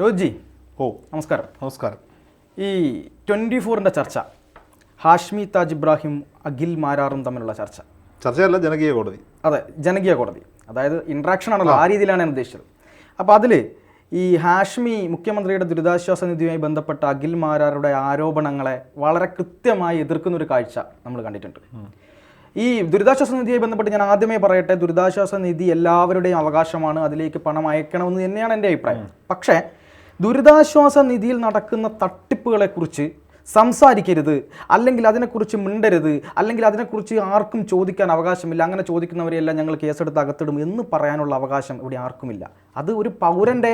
രോജി ഓ. നമസ്കാരം. നമസ്കാരം. ഈ ട്വന്റി ഫോറിന്റെ ചർച്ച ഹാഷ്മി താജ് ഇബ്രാഹിം അഖിൽ മാരാറും തമ്മിലുള്ള ചർച്ച. ചർച്ചയല്ല ജനകീയ കോടതി. അതെ ജനകീയ കോടതി. അതായത് ഇൻട്രാക്ഷൻ ആണല്ലോ ആ. രീതിയിലാണ് ഞാൻ ഉദ്ദേശിച്ചത്. അപ്പോൾ അതിൽ ഈ ഹാഷ്മി മുഖ്യമന്ത്രിയുടെ ദുരിതാശ്വാസ നിധിയുമായി ബന്ധപ്പെട്ട അഖിൽ മാരാറുടെ ആരോപണങ്ങളെ വളരെ കൃത്യമായി എതിർക്കുന്ന ഒരു കാഴ്ച നമ്മൾ കണ്ടിട്ടുണ്ട്. ഈ ദുരിതാശ്വാസ നിധിയുമായി ബന്ധപ്പെട്ട് ഞാൻ ആദ്യമേ പറയട്ടെ ദുരിതാശ്വാസ നിധി എല്ലാവരുടെയും അവകാശമാണ് അതിലേക്ക് പണം അയക്കണമെന്ന് തന്നെയാണ് എന്റെ അഭിപ്രായം. പക്ഷേ ദുരിതാശ്വാസ നിധിയിൽ നടക്കുന്ന തട്ടിപ്പുകളെക്കുറിച്ച് സംസാരിക്കരുത് അല്ലെങ്കിൽ അതിനെക്കുറിച്ച് മിണ്ടരുത് അല്ലെങ്കിൽ അതിനെക്കുറിച്ച് ആർക്കും ചോദിക്കാൻ അവകാശമില്ല അങ്ങനെ ചോദിക്കുന്നവരെയെല്ലാം ഞങ്ങൾ കേസെടുത്ത് അകത്തിടും എന്ന് പറയാനുള്ള അവകാശം ഇവിടെ ആർക്കുമില്ല. അത് ഒരു പൗരന്റെ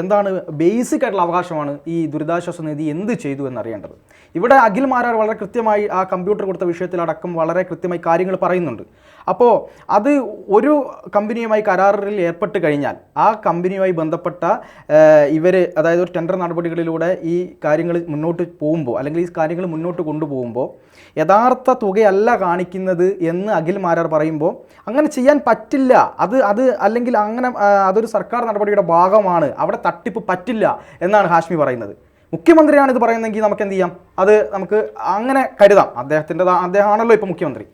എന്താണ് ബേസിക് ആയിട്ടുള്ള അവകാശമാണ് ഈ ദുരിതാശ്വാസ നിധി എന്ത് ചെയ്തു എന്നറിയേണ്ടത്. ഇവിടെ അഖിൽ മാരാർ വളരെ കൃത്യമായി ആ കമ്പ്യൂട്ടർ കൊടുത്ത വിഷയത്തിലടക്കം വളരെ കൃത്യമായി കാര്യങ്ങൾ പറയുന്നുണ്ട്. അപ്പോൾ അത് ഒരു കമ്പനിയുമായി കരാറിൽ ഏർപ്പെട്ട് കഴിഞ്ഞാൽ ആ കമ്പനിയുമായി ബന്ധപ്പെട്ട ഇവർ അതായത് ഒരു ടെൻഡർ നടപടികളിലൂടെ ഈ കാര്യങ്ങൾ മുന്നോട്ട് പോകുമ്പോൾ അല്ലെങ്കിൽ ഈ കാര്യങ്ങൾ മുന്നോട്ട് കൊണ്ടുപോകുമ്പോൾ യഥാർത്ഥ തുകയല്ല കാണിക്കുന്നത് എന്ന് അഖിൽ മാരാർ പറയുമ്പോൾ അങ്ങനെ ചെയ്യാൻ പറ്റില്ല. അത് അത് അല്ലെങ്കിൽ അങ്ങനെ അതൊരു അതൊരു സർക്കാർ നടപടിയുടെ ഭാഗമാണ്. അവിടെ തട്ടിപ്പ് പറ്റില്ല എന്നാണ് ഹാഷ്മി പറയുന്നത്. മുഖ്യമന്ത്രിയാണ് ഇത് പറയുന്നതെങ്കിൽ നമുക്ക് എന്ത് ചെയ്യാം? അത് നമുക്ക് അങ്ങനെ കരുതാം. അദ്ദേഹത്തിന്റെ അദ്ദേഹമാണല്ലോ ഇപ്പോൾ മുഖ്യമന്ത്രി.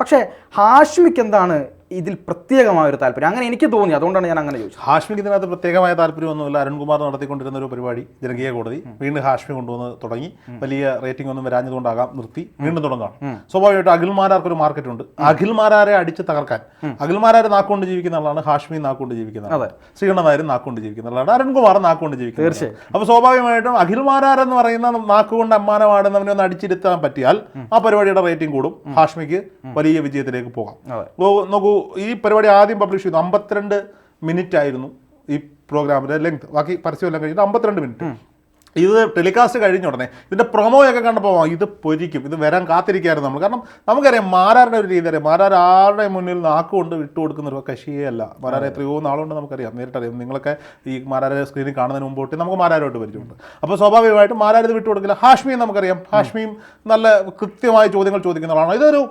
പക്ഷേ ഹാഷ്മിക്ക് എന്താണ് ഇതിൽ പ്രത്യേകമായ ഒരു താല്പര്യം. അങ്ങനെ എനിക്ക് തോന്നി അതുകൊണ്ടാണ് ഞാൻ അങ്ങനെ ചോദിച്ചത്. ഹാഷ്മിക്ക് ഇതിനകത്ത് പ്രത്യേകമായ താല്പര്യമൊന്നുമില്ല. അരുൺകുമാർ നടത്തിക്കൊണ്ടിരുന്ന ഒരു പരിപാടി ജനകീയ കോടതി വീണ്ടും ഹാഷ്മി കൊണ്ടുവന്ന് തുടങ്ങി. വലിയ റേറ്റിംഗ് ഒന്നും വരാഞ്ഞതുകൊണ്ടാകാം നിർത്തി വീണ്ടും തുടങ്ങാം. സ്വാഭാവികമായിട്ട് അഖിൽമാരാർക്ക് ഒരു മാർക്കറ്റ് ഉണ്ട് അഖിൽമാരാരെ അടിച്ച് തകർക്കാൻ. അഖിൽമാരാരെ നാക്കൊണ്ട് ജീവിക്കുന്ന ആളാണ് ഹാഷ്മി നാക്കൊണ്ട് ജീവിക്കുന്ന ആളാണ്. ശ്രീകണ്ണനായരും നാക്കൊണ്ട് ജീവിക്കുന്ന ആളാണ് അരുൺകുമാർ നാക്കൊണ്ട് ജീവിക്കുന്ന തീർച്ചയായും. അപ്പൊ സ്വാഭാവികമായിട്ടും അഖിൽമാരാരെന്ന് പറയുന്ന നാക്കുകൊണ്ട് അമ്മാനമാടുന്നവനെ ഒന്ന് അടിച്ചിരുത്താൻ പറ്റിയാൽ ആ പരിപാടിയുടെ റേറ്റിംഗ് കൂടും. ഹാഷ്മിക്ക് വലിയ വിജയത്തിലേക്ക് പോകാം. നോക്കൂ ഈ പരിപാടി ആദ്യം പബ്ലിഷ് ചെയ്തു. അമ്പത്തിരണ്ട് മിനിറ്റ് ആയിരുന്നു ഈ പ്രോഗ്രാമിന്റെ ലെങ്ത് ബാക്കി പരസ്യമെല്ലാം കഴിഞ്ഞിട്ട് അമ്പത്തിരണ്ട് മിനിറ്റ് ഇത് ടെലികാസ്റ്റ് കഴിഞ്ഞ ഉടനെ ഇതിന്റെ പ്രൊമോയൊക്കെ കണ്ടപ്പോൾ ഇത് പൊരിക്കും. ഇത് വരാൻ കാത്തിരിക്കായിരുന്നു നമ്മൾ. കാരണം നമുക്കറിയാം മാരാരുടെ ഒരു രീതി അറിയാം. മാരാർ ആരുടെ മുന്നിൽ നാക്കുകൊണ്ട് വിട്ടു കൊടുക്കുന്ന ഒരു കശിയല്ല അല്ല മാരാരെ എത്രയോ നാളുകൊണ്ട് നമുക്കറിയാം. നേരിട്ടറിയാം. നിങ്ങളൊക്കെ ഈ മാരാരെ സ്ക്രീനിൽ കാണുന്നതിന് മുമ്പോട്ട് നമുക്ക് മാരാരോട്ട് പരിചയമുണ്ട്. അപ്പോൾ സ്വാഭാവികമായിട്ടും മാരാർ ഇത് വിട്ടു കൊടുക്കില്ല. ഹാഷ്മിയും നമുക്കറിയാം. ഹാഷ്മിയും നല്ല കൃത്യമായ ചോദ്യങ്ങൾ ചോദിക്കുന്ന ആളാണ് ഇതൊരു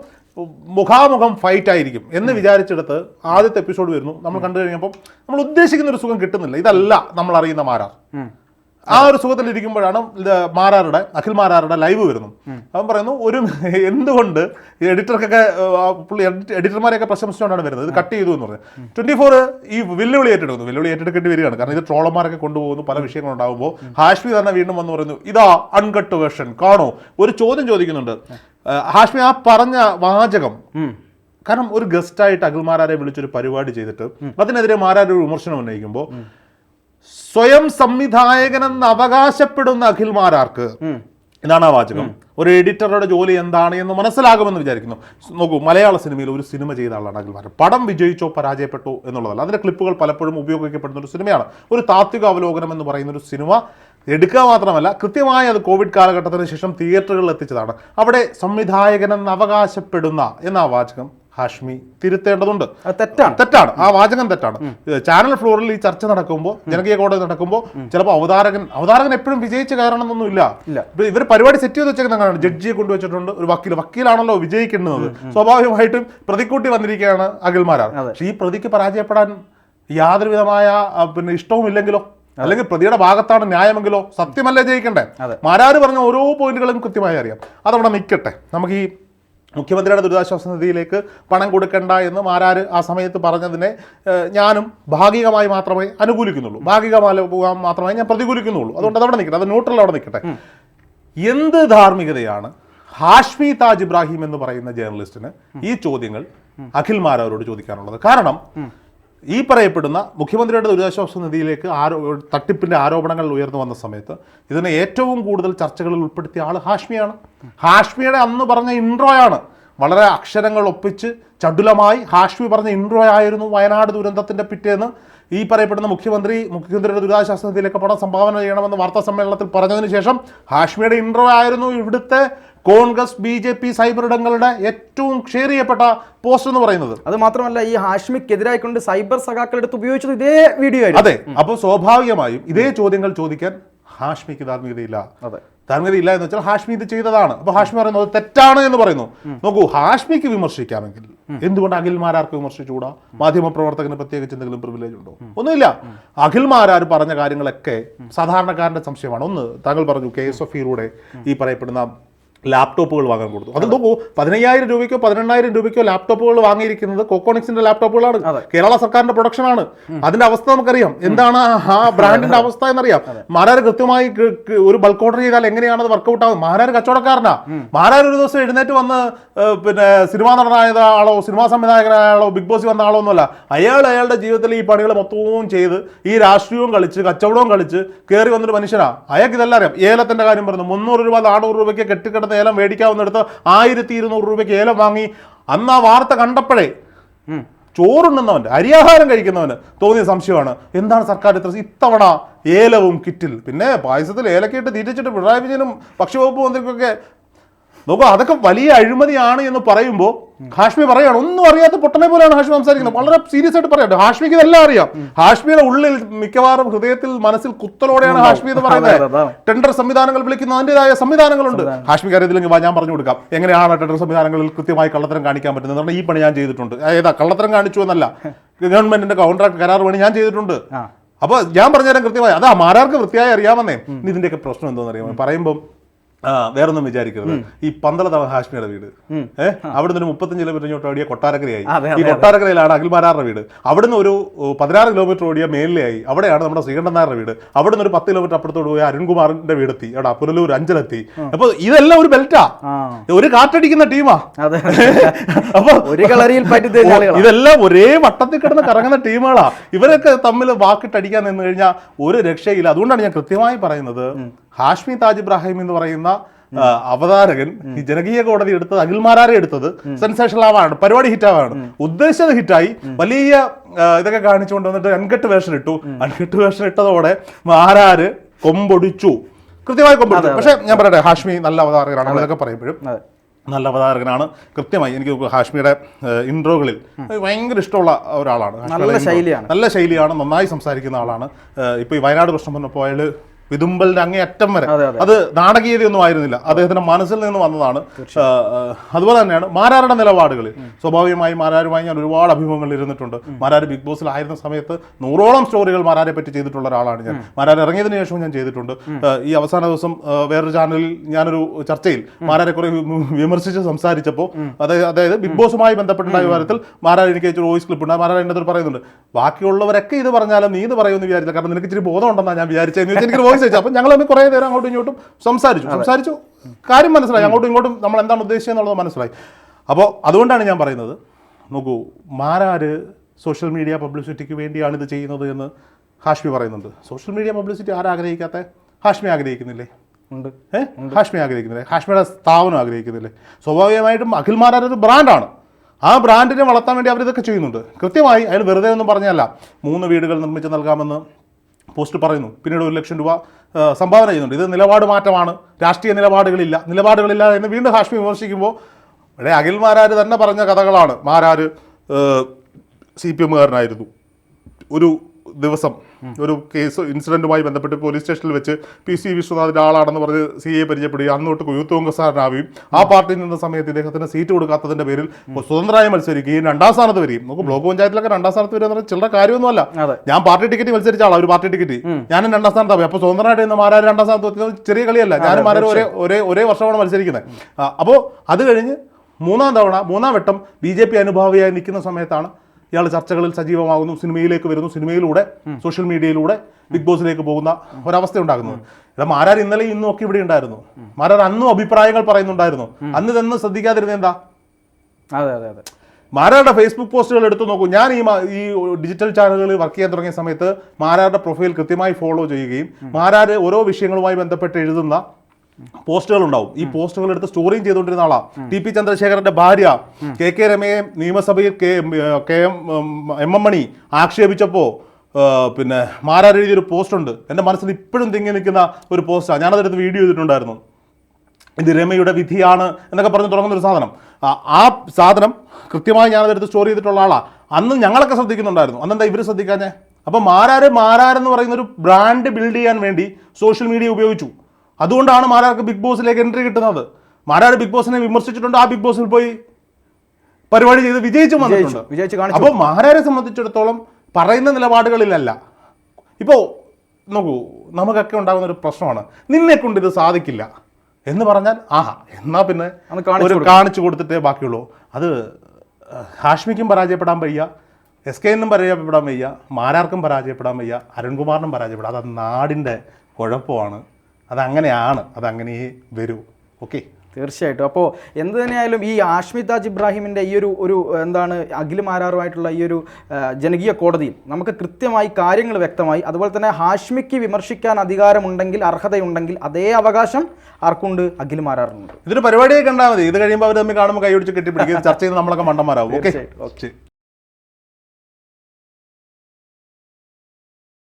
മുഖാമുഖം ഫൈറ്റ് ആയിരിക്കും എന്ന് വിചാരിച്ചെടുത്ത് ആദ്യത്തെ എപ്പിസോഡ് വരുന്നു. നമ്മൾ കണ്ടു കഴിഞ്ഞപ്പോൾ നമ്മൾ ഉദ്ദേശിക്കുന്ന ഒരു സുഖം കിട്ടുന്നില്ല. ഇതല്ല നമ്മൾ അറിയുന്ന മാരാർ. ആ ഒരു സുഖത്തിൽ ഇരിക്കുമ്പോഴാണ് ഇത് മാരാറുടെ അഖിൽ മാരാറുടെ ലൈവ് വരുന്നു അവൻ പറയുന്നു ഒരു എന്തുകൊണ്ട് എഡിറ്റർക്കൊക്കെ പുള്ളി എഡിറ്റർമാരെയൊക്കെ പ്രശംസിച്ചുകൊണ്ടാണ് വരുന്നത്. ഇത് കട്ട് ചെയ്തു എന്ന് പറഞ്ഞു. ട്വന്റി ഫോർ ഈ വെല്ലുവിളി ഏറ്റെടുക്കുന്നു. വെല്ലുവിളി ഏറ്റെടുക്കേണ്ടി വരികയാണ്. കാരണം ഇത് ട്രോളർമാരൊക്കെ കൊണ്ടുപോകുന്നു പല വിഷയങ്ങളുണ്ടാകുമ്പോൾ ഹാഷ്മി തന്നെ വീണ്ടും വന്ന് പറയുന്നു ഇതാ അൺകട്ട് വേർഷൻ കാണോ. ഒരു ചോദ്യം ചോദിക്കുന്നുണ്ട്. ഹാഷ്മി ആ പറഞ്ഞ വാചകം കാരണം ഒരു ഗസ്റ്റായിട്ട് അഖിൽ മാരാരെ വിളിച്ചൊരു പരിപാടി ചെയ്തിട്ട് അതിനെതിരെ മാരാർ ഒരു വിമർശനം ഉന്നയിക്കുമ്പോൾ സ്വയം സംവിധായകനെന്ന് അവകാശപ്പെടുന്ന അഖിൽമാരാർക്ക് ഇതാണ് ആ വാചകം. ഒരു എഡിറ്ററുടെ ജോലി എന്താണ് എന്ന് മനസ്സിലാകുമെന്ന് വിചാരിക്കുന്നു. നോക്കൂ മലയാള സിനിമയിൽ ഒരു സിനിമ ചെയ്ത ആളാണ് അഖിൽമാർ പടം വിജയിച്ചോ പരാജയപ്പെട്ടോ എന്നുള്ളതല്ല. അതിന്റെ ക്ലിപ്പുകൾ പലപ്പോഴും ഉപയോഗിക്കപ്പെടുന്ന ഒരു സിനിമയാണ്. ഒരു താത്വിക അവലോകനം എന്ന് പറയുന്ന ഒരു സിനിമ എടുക്കുക മാത്രമല്ല കൃത്യമായി അത് കോവിഡ് കാലഘട്ടത്തിന് ശേഷം തിയേറ്ററുകളിൽ എത്തിച്ചതാണ്. അവിടെ സംവിധായകനെന്ന് അവകാശപ്പെടുന്ന എന്ന വാചകം? ഹാഷ്മി തിരുത്തേണ്ടതുണ്ട്. തെറ്റാണ്. തെറ്റാണ്. ആ വാചകം തെറ്റാണ്. ചാനൽ ഫ്ലോറിൽ ഈ ചർച്ച നടക്കുമ്പോൾ ജനകീയ കോടതി നടക്കുമ്പോൾ ചിലപ്പോൾ അവതാരകൻ അവതാരകൻ എപ്പോഴും വിജയിച്ച് കയറണമെന്നൊന്നും ഇല്ല. ഇവർ പരിപാടി സെറ്റ് ചെയ്ത് വെച്ചേക്കുന്ന അങ്ങനെയാണ് ജഡ്ജിയെ കൊണ്ടുവച്ചിട്ടുണ്ട് ഒരു വക്കീൽ. വക്കീലാണല്ലോ വിജയിക്കുന്നത് സ്വാഭാവികമായിട്ടും പ്രതിക്കൂട്ടി വന്നിരിക്കുകയാണ് അഖിൽമാരാർ. പക്ഷേ ഈ പ്രതിക്ക് പരാജയപ്പെടാൻ യാതൊരു വിധമായ പിന്നെ ഇഷ്ടവും ഇല്ലെങ്കിലോ അല്ലെങ്കിൽ പ്രതിയുടെ ഭാഗത്താണ് ന്യായമെങ്കിലോ? സത്യമല്ലേ ജയിക്കണ്ടേ? മാരാർ മാരാര് പറഞ്ഞ ഓരോ പോയിന്റുകളും കൃത്യമായി അറിയാം. അതവിടെ നിൽക്കട്ടെ. നമുക്ക് ഈ മുഖ്യമന്ത്രിയുടെ ദുരിതാശ്വാസ നിധിയിലേക്ക് പണം കൊടുക്കണ്ട എന്ന് മാരാർ ആ സമയത്ത് പറഞ്ഞതിനെ ഞാനും ഭാഗികമായി മാത്രമേ അനുകൂലിക്കുന്നുള്ളൂ. ഭാഗികമായി മാത്രമേ ഞാൻ പ്രതികൂലിക്കുന്നുള്ളൂ. അതുകൊണ്ട് അതവിടെ നിൽക്കട്ടെ. അത് ന്യൂട്രൽ അവിടെ നിൽക്കട്ടെ. എന്ത് ധാർമ്മികതയാണ് ഹാഷ്മി താജ് ഇബ്രാഹിം എന്ന് പറയുന്ന ജേർണലിസ്റ്റിന് ഈ ചോദ്യങ്ങൾ അഖിൽ മാരാവരോട് ചോദിക്കാനുള്ളത്. കാരണം ഈ പറയപ്പെടുന്ന മുഖ്യമന്ത്രിയുടെ ദുരിതാശ്വാസ നിധിയിലേക്ക് ആരോ തട്ടിപ്പിന്റെ ആരോപണങ്ങൾ ഉയർന്നു വന്ന സമയത്ത് ഇതിനെ ഏറ്റവും കൂടുതൽ ചർച്ചകളിൽ ഉൾപ്പെടുത്തിയ ആൾ ഹാഷ്മിയാണ്. ഹാഷ്മിയുടെ അന്ന് പറഞ്ഞ ഇൻട്രോയാണ് വളരെ അക്ഷരങ്ങൾ ഒപ്പിച്ച് ചടുലമായി ഹാഷ്മി പറഞ്ഞ ഇൻട്രോ ആയിരുന്നു വയനാട് ദുരന്തത്തിന്റെ പിറ്റേന്ന് ഈ പറയപ്പെടുന്ന മുഖ്യമന്ത്രി മുഖ്യമന്ത്രിയുടെ ദുരിതാശ്വാസ നിധിയിലേക്ക് പണം സംഭാവന ചെയ്യണമെന്ന് വാർത്താ സമ്മേളനത്തിൽ പറഞ്ഞതിന് ശേഷം ഹാഷ്മിയുടെ ഇൻട്രോ ആയിരുന്നു ഇവിടുത്തെ Congress B J P cyber ഇടങ്ങളുടെ ഏറ്റവും ഷെയർ ചെയ്യപ്പെട്ട പോസ്റ്റ് എന്ന് പറയുന്നത്. അത് മാത്രമല്ല ഈ ഹാഷ്മിക്കെതിരായിക്കൊണ്ട് സൈബർ സഖാക്കൾ എടുത്ത് ഉപയോഗിച്ചത് ഇതേ വീഡിയോ അതെ അപ്പോൾ സ്വാഭാവികമായും ഇതേ ചോദ്യങ്ങൾ ചോദിക്കാൻ ഹാഷ്മിക്ക് ധാർമ്മികതയില്ല. അതെ. ധാർമ്മികത ഇല്ല എന്ന് വെച്ചാൽ ഹാഷ്മി ഇത് ചെയ്തതാണ്. അപ്പൊ ഹാഷ്മി പറയുന്നത് അത് തെറ്റാണ് എന്ന് പറയുന്നു. നോക്കൂ ഹാഷ്മിക്ക് വിമർശിക്കാമെങ്കിൽ എന്തുകൊണ്ട് അഖിൽമാരാർക്ക് വിമർശിച്ചുകൂടാ? മാധ്യമ പ്രവർത്തകന് പ്രത്യേകിച്ച് എന്തെങ്കിലും പ്രിവിലേജ് ഉണ്ടോ? ഒന്നുമില്ല. അഖിൽമാരാർ പറഞ്ഞ കാര്യങ്ങളൊക്കെ സാധാരണക്കാരന്റെ സംശയമാണ്. ഒന്ന് താങ്കൾ പറഞ്ഞു കെ എസ് എഫ് ഇയിലൂടെ ഈ പറയപ്പെടുന്ന ലാപ്ടോപ്പുകൾ വാങ്ങാൻ കൊടുത്തു. അത് നോക്കൂ പതിനയ്യായിരം രൂപയ്ക്കോ പതിനെണ്ണായിരം രൂപയ്ക്കോ ലാപ്ടോപ്പുകൾ വാങ്ങിയിരിക്കുന്നത് കോക്കോണിക്സിന്റെ ലാപ്ടോപ്പുകളാണ് കേരള സർക്കാരിന്റെ പ്രൊഡക്ഷനാണ് അതിന്റെ അവസ്ഥ നമുക്കറിയാം. എന്താണ് ആ ബ്രാൻഡിന്റെ അവസ്ഥ എന്നറിയാം. മാരാർ കൃത്യമായി ഒരു ബൾക്ക് ഓർഡർ ചെയ്താൽ എങ്ങനെയാണ് അത് വർക്കൗട്ട് ആവുന്നത്? മാരാർ കച്ചവടക്കാരനാ? മാരാർ ഒരു ദിവസം എഴുന്നേറ്റ് വന്ന് പിന്നെ സിനിമാ നടനായ ആളോ സിനിമാ സംവിധായകനായ ആളോ ബിഗ് ബോസ് വന്ന ആളോ ഒന്നുമല്ല. അയാൾ അയാളുടെ ജീവിതത്തിൽ ഈ പണികൾ മൊത്തവും ചെയ്ത് ഈ രാഷ്ട്രീയവും കളിച്ച് കച്ചവടവും കളിച്ച് കയറി വന്നൊരു മനുഷ്യനാ. അയാൾക്ക് ഇതെല്ലാം അറിയാം. ഏലത്തിന്റെ കാര്യം പറഞ്ഞു. മുന്നൂറ് രൂപ നാനൂറ് രൂപയ്ക്ക് കെട്ടിക്കിടന്ന ഏലം മേടിക്കാവുന്നിടത്ത് ആയിരത്തി ഇരുന്നൂറ് രൂപയ്ക്ക് ഏലം വാങ്ങി. അന്ന് ആ വാർത്ത കണ്ടപ്പോഴേ ചോറുണ്ണുന്നവന്റെ അരിയാഹാരം കഴിക്കുന്നവന് തോന്നിയ സംശയമാണ്. എന്താണ് സർക്കാർ ഇത്ര ഇത്തവണ ഏലവും കിറ്റിൽ? പിന്നെ പായസത്തിൽ ഏലക്കയിട്ട് തീറ്റിച്ചിട്ട് പിണറായി വിജയനും ഭക്ഷ്യവകുപ്പ് മന്ത്രിക്കൊക്കെ നോക്കൂ അതൊക്കെ വലിയ അഴിമതിയാണ് എന്ന് പറയുമ്പോൾ ഹാഷ്മി പറയാണ് ഒന്നും അറിയാത്ത പൊട്ടനെ പോലെയാണ് ഹാഷ്മി സംസാരിക്കുന്നത്. വളരെ സീരിയസ് ആയിട്ട് പറയാം ഹാഷ്മിക്ക് ഇതെല്ലാം അറിയാം. ഹാഷ്മിയുടെ ഉള്ളിൽ മിക്കവാറും ഹൃദയത്തിൽ മനസ്സിൽ കുത്തലോടെയാണ് ഹാഷ്മി എന്ന് പറയുന്നത്. ടെൻഡർ സംവിധാനങ്ങൾ വിളിക്കുന്ന അതിന്റെതായ സംവിധാനങ്ങളുണ്ട്. ഹാഷ്മിക്ക് അറിയത്തില്ലെങ്കിൽ വാ ഞാൻ പറഞ്ഞു കൊടുക്കാം. എങ്ങനെയാണ് ടെൻഡർ സംവിധാനങ്ങളിൽ കൃത്യമായി കള്ളത്തരം കാണിക്കാൻ പറ്റുന്നത്? കാരണം ഈ പണി ഞാൻ ചെയ്തിട്ടുണ്ട്. ഏതാ കള്ളത്തരം കാണിച്ചു എന്നല്ല. ഗവൺമെന്റിന്റെ കോൺട്രാക്ട് കരാർ പണി ഞാൻ ചെയ്തിട്ടുണ്ട്. അപ്പോൾ അപ്പൊ ഞാൻ പറഞ്ഞുതരാൻ കൃത്യമായി. അതാ മാരാർക്ക് വൃത്തിയായി അറിയാമെന്നേ. ഇതിന്റെയൊക്കെ പ്രശ്നം എന്തോന്നറിയാമോ പറയുമ്പോൾ വേറൊന്നും വിചാരിക്കരുത്. ഈ പന്തളത്തവ ഹാഷ്മിയുടെ വീട്. ഏഹ് അവിടുന്ന് ഒരു മുപ്പത്തഞ്ച് കിലോമീറ്റർ ഇങ്ങോട്ട് ഓടിയ കൊട്ടാരക്കരയായി. ഈ കൊട്ടാരക്കരയിലാണ് അഖിൽമാരാറുടെ വീട്. അവിടുന്ന് ഒരു പതിനാറ് കിലോമീറ്റർ ഓടിയ മേലിലെയായി. അവിടെയാണ് നമ്മുടെ ശ്രീകണ്ഠൻ നായരുടെ വീട്. അവിടുന്ന് ഒരു പത്ത് കിലോമീറ്റർ അപ്പുറത്തോട് പോയി അരുൺകുമാറിന്റെ വീടെത്തി. അവിടെ പുനലൂർ അഞ്ചലെത്തി. അപ്പൊ ഇതെല്ലാം ഒരു ബെൽറ്റാ ഒരു കാറ്റടിക്കുന്ന ടീമാ അപ്പൊ ഒരു കളറിയിൽ. ഇതെല്ലാം ഒരേ വട്ടത്തിൽ കിടന്ന് കറങ്ങുന്ന ടീമുകളാ ഇവരൊക്കെ തമ്മിൽ വാക്കിട്ടടിക്കാൻ നിന്ന് കഴിഞ്ഞാൽ ഒരു രക്ഷയില്ല. അതുകൊണ്ടാണ് ഞാൻ കൃത്യമായി പറയുന്നത്. ഹാഷ്മി താജ് ഇബ്രാഹിം എന്ന് പറയുന്ന അവതാരകൻ ഈ ജനകീയ കോടതി എടുത്തത് അഖിൽമാരാരെ എടുത്തത് സെൻസേഷണൽ ആവാണ് പരിപാടി ഹിറ്റ് ആവാണ് ഉദ്ദേശിച്ചത് ഹിറ്റായി. വലിയ ഇതൊക്കെ കാണിച്ചുകൊണ്ട് വന്നിട്ട് അൺകട്ട് വേഷം ഇട്ടു. അൺകട്ട് വേഷം ഇട്ടതോടെ ആരാര് കൊമ്പൊടിച്ചു. കൃത്യമായി കൊമ്പൊടിച്ചു. പക്ഷെ ഞാൻ പറയട്ടെ ഹാഷ്മി നല്ല അവതാരകനാണ് ഇതൊക്കെ പറയുമ്പോഴും. നല്ല അവതാരകനാണ്. കൃത്യമായി എനിക്ക് ഹാഷ്മിയുടെ ഇൻട്രോകളിൽ ഭയങ്കര ഇഷ്ടമുള്ള ഒരാളാണ്. നല്ല ശൈലിയാണ്. നല്ല ശൈലിയാണ് നന്നായി സംസാരിക്കുന്ന ആളാണ്. ഇപ്പൊ ഈ വയനാട് പ്രശ്നം വന്നപ്പോൾ അയാൾ വിതുമ്പലിന്റെ അങ്ങേ അറ്റം വരെ. അതെ, നാടകീയതയൊന്നും ആയിരുന്നില്ല. അദ്ദേഹത്തിന്റെ മനസ്സിൽ നിന്ന് വന്നതാണ്. അതുപോലെ തന്നെയാണ് മാരാരുടെ നിലപാടുകളിൽ സ്വാഭാവികമായി മാരാരുമായി ഞാൻ ഒരുപാട് അഭിമുഖങ്ങളിൽ ഇരുന്നിട്ടുണ്ട്. മാരാര് ബിഗ് ബോസിലായിരുന്ന സമയത്ത് നൂറോളം സ്റ്റോറികൾ മാരാരെ പറ്റി ചെയ്തിട്ടുള്ള ഒരാളാണ് ഞാൻ. മാരാർ ഇറങ്ങിയതിനു ശേഷവും ഞാൻ ചെയ്തിട്ടുണ്ട്. ഈ അവസാന ദിവസം വേറൊരു ചാനലിൽ ഞാനൊരു ചർച്ചയിൽ മാരാരെ കുറെ വിമർശിച്ച് സംസാരിച്ചപ്പോൾ അതായത് അതായത് ബിഗ് ബോസുമായി ബന്ധപ്പെട്ടുണ്ടായ വിവരത്തിൽ മാരാർ എനിക്ക് ഒരു വോയിസ് ക്ലിപ്പ് ഉണ്ട് മാരാർ എന്റെ അടുത്ത് പറയുന്നുണ്ട് ബാക്കിയുള്ളവരൊക്കെ ഇത് പറഞ്ഞാലും നീ ഇത് പറയുമെന്ന് വിചാരിച്ചില്ല. കാരണം നിനക്ക് ഇച്ചിരി ബോധം ഉണ്ടെന്നാണ് ഞാൻ വിചാരിച്ചത് വെച്ചാൽ എനിക്ക് അയച്ചു അപ്പം ഞങ്ങൾ തമ്മിൽ കുറേ നേരം അങ്ങോട്ടും ഇങ്ങോട്ടും സംസാരിച്ചു. സംസാരിച്ചു. കാര്യം മനസ്സിലായി. അങ്ങോട്ടും ഇങ്ങോട്ടും നമ്മൾ എന്താണ് ഉദ്ദേശിച്ചത് എന്നുള്ളത് മനസ്സിലായി. അപ്പോൾ അതുകൊണ്ടാണ് ഞാൻ പറയുന്നത് നോക്കൂ മാരാര് സോഷ്യൽ മീഡിയ പബ്ലിസിറ്റിക്ക് വേണ്ടിയാണ് ഇത് ചെയ്യുന്നത് എന്ന് ഹാഷ്മി പറയുന്നുണ്ട്. സോഷ്യൽ മീഡിയ പബ്ലിസിറ്റി ആരാഗ്രഹിക്കാത്ത ഹാഷ്മി ആഗ്രഹിക്കുന്നില്ലേ? ഉണ്ട്. ഏഹ് ഹാഷ്മി ആഗ്രഹിക്കുന്നില്ലേ? ഹാഷ്മിയുടെ സ്ഥാപനം ആഗ്രഹിക്കുന്നില്ലേ? സ്വാഭാവികമായിട്ടും അഖിൽ മാരാർ ഒരു ബ്രാൻഡാണ്. ആ ബ്രാൻഡിനെ വളർത്താൻ വേണ്ടി അവരിതൊക്കെ ചെയ്യുന്നുണ്ട്. കൃത്യമായി അയാൾ വെറുതെ ഒന്നും പറഞ്ഞല്ല മൂന്ന് വീടുകൾ നിർമ്മിച്ച് നൽകാമെന്ന് പോസ്റ്റ് പറയുന്നു. പിന്നീട് ഒരു ലക്ഷം രൂപ സംഭാവന ചെയ്യുന്നുണ്ട്. ഇത് നിലപാട് മാറ്റമാണ്. രാഷ്ട്രീയ നിലപാടുകളില്ല. നിലപാടുകളില്ല എന്ന് വീണ്ടും ഹാഷ്മി വിമർശിക്കുമ്പോൾ ഇവിടെ അഖിൽ മാരാർ തന്നെ പറഞ്ഞ കഥകളാണ്. മാരാർ സി പി എമ്മുകാരനായിരുന്നു. ഒരു ദിവസം ഒരു കേസ് ഇൻസിഡന്റുമായി ബന്ധപ്പെട്ട് പോലീസ് സ്റ്റേഷനിൽ വെച്ച് പി സി വിശ്വനാഥിന്റെ ആളാണെന്ന് പറഞ്ഞ് സി എ പരിചയപ്പെടുകയും അന്നോട്ട് യൂത്ത് കോൺഗ്രസ്സുകാരനാവുകയും ആ പാർട്ടിയിൽ നിന്ന സമയത്ത് ഇദ്ദേഹത്തിന് സീറ്റ് കൊടുക്കാത്തതിന്റെ പേരിൽ സ്വതന്ത്രമായി മത്സരിക്കുകയും രണ്ടാം സ്ഥാനത്ത് വരികയും. നമുക്ക് ബ്ലോക്ക് പഞ്ചായത്തിലൊക്കെ രണ്ടാം സ്ഥാനത്ത് വരിക എന്ന് പറഞ്ഞാൽ ചിലരുടെ കാര്യമൊന്നുമല്ല. ഞാൻ പാർട്ടി ടിക്കറ്റ് മത്സരിച്ച ആളാണ് ഒരു പാർട്ടി ടിക്കറ്റ്. ഞാനും രണ്ടാം സ്ഥാനത്ത് അപ്പോൾ സ്വതന്ത്രമായിട്ട് ഇന്ന് മാരാർ രണ്ടാം സ്ഥാനത്ത് എത്തിയത് ചെറിയ കളിയല്ല. ഞാനും മാരാർ ഒരേ ഒരേ ഒരേ വർഷമാണ് മത്സരിക്കുന്നത്. അപ്പോൾ അത് കഴിഞ്ഞ് മൂന്നാം തവണ മൂന്നാം വട്ടം ബി ജെ പി അനുഭാവിയായി നിൽക്കുന്ന സമയത്താണ് ഇയാൾ ചർച്ചകളിൽ സജീവമാകുന്നു സിനിമയിലേക്ക് വരുന്നു സിനിമയിലൂടെ സോഷ്യൽ മീഡിയയിലൂടെ ബിഗ് ബോസിലേക്ക് പോകുന്ന ഒരവസ്ഥ ഉണ്ടാകുന്നത് ഇവിടെ മാരാർ ഇന്നലെ ഇന്നും ഒക്കെ ഇവിടെ ഉണ്ടായിരുന്നു. മാരാർ അന്നും അഭിപ്രായങ്ങൾ പറയുന്നുണ്ടായിരുന്നു. അന്ന് ഇതെന്ന് ശ്രദ്ധിക്കാതിരുന്നത് എന്താ? അതെ അതെ അതെ. മാരാരുടെ ഫേസ്ബുക്ക് പോസ്റ്റുകൾ എടുത്തു നോക്കൂ. ഞാൻ ഈ ഈ ഡിജിറ്റൽ ചാനലുകളിൽ വർക്ക് ചെയ്യാൻ തുടങ്ങിയ സമയത്ത് മാരാരുടെ പ്രൊഫൈൽ കൃത്യമായി ഫോളോ ചെയ്യുകയും മാരാർ ഓരോ വിഷയങ്ങളുമായി ബന്ധപ്പെട്ട് എഴുതുന്ന പോസ്റ്റുകൾ ഉണ്ടാവും ഈ പോസ്റ്റുകൾ എടുത്ത് സ്റ്റോറിയും ചെയ്തുകൊണ്ടിരുന്ന ആളാ. ടി പി ചന്ദ്രശേഖരന്റെ ഭാര്യ കെ കെ രമയെ നിയമസഭയിൽ K K M M M Mani ആക്ഷേപിച്ചപ്പോൾ പിന്നെ മാരാർ എഴുതിയൊരു പോസ്റ്റ് ഉണ്ട് എന്റെ മനസ്സിൽ ഇപ്പോഴും തിങ്ങി നിൽക്കുന്ന ഒരു പോസ്റ്റാണ് ഞാനതെടുത്ത് വീഡിയോ ചെയ്തിട്ടുണ്ടായിരുന്നു. ഇത് രമയുടെ വിധിയാണ് എന്നൊക്കെ പറഞ്ഞ് തുടങ്ങുന്ന ഒരു സാധനം. ആ- സാധനം കൃത്യമായി ഞാനതെടുത്ത് സ്റ്റോർ ചെയ്തിട്ടുള്ള ആളാണ് അന്ന് ഞങ്ങളൊക്കെ ശ്രദ്ധിക്കുന്നുണ്ടായിരുന്നു. അന്നെന്താ ഇവർ ശ്രദ്ധിക്കാഞ്ഞേ? അപ്പോൾ മാരാര് എന്ന് പറയുന്ന ഒരു ബ്രാൻഡ് ബിൽഡ് ചെയ്യാൻ വേണ്ടി സോഷ്യൽ മീഡിയ ഉപയോഗിച്ചു. അതുകൊണ്ടാണ് മാരാർക്ക് ബിഗ് ബോസിലേക്ക് എൻട്രി കിട്ടുന്നത്. മാരാർ ബിഗ് ബോസിനെ വിമർശിച്ചിട്ടുണ്ട്? ആ ബിഗ് ബോസിൽ പോയി പരിപാടി ചെയ്ത് വിജയിച്ചു വന്നിട്ടുണ്ട്. അപ്പോൾ മാരാരെ സംബന്ധിച്ചിടത്തോളം പറയുന്ന നിലപാടുകളിലല്ല. ഇപ്പോൾ നോക്കൂ നമുക്കൊക്കെ ഉണ്ടാകുന്ന ഒരു പ്രശ്നമാണ്. നിന്നെ കൊണ്ട് ഇത് സാധിക്കില്ല എന്ന് പറഞ്ഞാൽ ആഹാ എന്നാ പിന്നെ ഒരു കാണിച്ചു കൊടുത്തിട്ടേ ബാക്കിയുള്ളൂ. അത് ഹാഷ്മിക്കും പരാജയപ്പെടാൻ വയ്യ എസ് കെ എന്നും പരാജയപ്പെടാൻ വയ്യ മാരാർക്കും പരാജയപ്പെടാൻ വയ്യ അരുൺകുമാറിനും പരാജയപ്പെടാം. അത് നാടിന്റെ കുഴപ്പമാണ്. അതങ്ങനെയാണ് അതങ്ങനെ വരൂ. ഓക്കെ? തീർച്ചയായിട്ടും. അപ്പോൾ എന്ത് തന്നെയായാലും ഈ ആഷ്മി താജ് ഇബ്രാഹിമിന്റെ ഈ ഒരു ഒരു എന്താണ് അഖിലുമാരാറുമായിട്ടുള്ള ഈ ഒരു ജനകീയ കോടതിയിൽ നമുക്ക് കൃത്യമായി കാര്യങ്ങൾ വ്യക്തമായി. അതുപോലെ തന്നെ ഹാഷ്മിക്ക് വിമർശിക്കാൻ അധികാരമുണ്ടെങ്കിൽ അർഹതയുണ്ടെങ്കിൽ അതേ അവകാശം ആർക്കുണ്ട്? അഖിലുമാരാറിനുണ്ട് ഇതൊരു പരിപാടിയെ കണ്ടാൽ മതി. ഇത് കഴിയുമ്പോൾ അവർ തമ്മിൽ കാണുമ്പോൾ കൈ പിടിച്ച് കെട്ടിപ്പിടിക്കും. ചർച്ച ചെയ്ത് നമ്മളൊക്കെ മണ്ടന്മാരാവും. ഓക്കെ. ശരി.